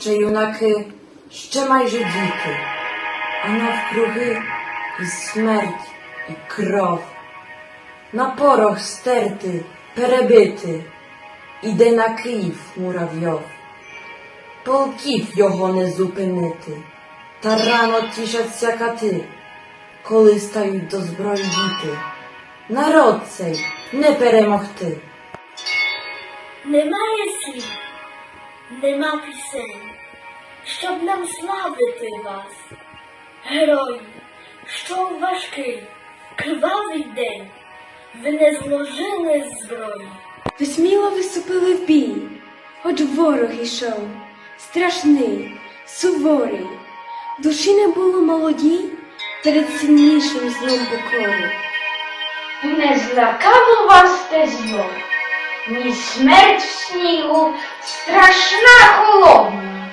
ще юнаки, ще майже діти, а навкруги і смерть, і кров. На порох стерти, перебити, іде на Київ муравйов. Полків його не зупинити, та рано тішаться кати, коли стають до зброї діти. Народ цей не перемогти. Немає слів, нема пісень, щоб нам славити вас, герої, що в важкий, кривавий день ви не зложили зброї. Ви сміло виступили в бій, хоч ворог ішов, страшний, суворий. Душі не було молодій перед сильнішим злом покори. Не злякало вас те зло, ні смерть в снігу, страшна холодна.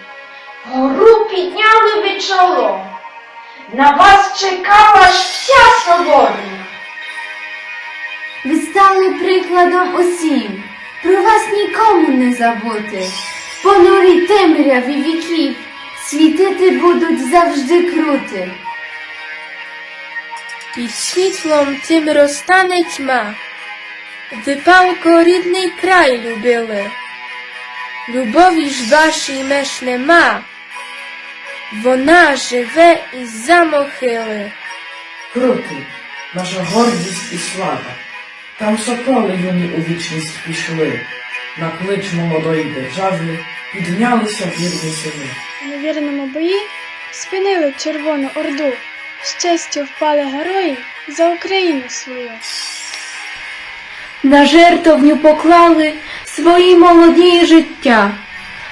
Гору підняли ви чоло, на вас чекала ж вся соборна. Ви стали прикладом усім, про вас нікому не забути. В понурій темряві віків світити будуть завжди крути. Під світлом тим розтане тьма. Ви палко рідний край любили. Любові ж вашій меж нема. Вона живе із-за могили. Крути, наша гордість і слава. Там соколи юні у вічність пішли, на клич молодої держави піднялися вірні сини. У невірному бої спинили Червону Орду. З честю впали герої за Україну свою. На жертовню поклали свої молоді життя,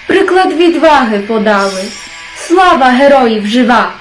приклад відваги подали. Слава героїв жива!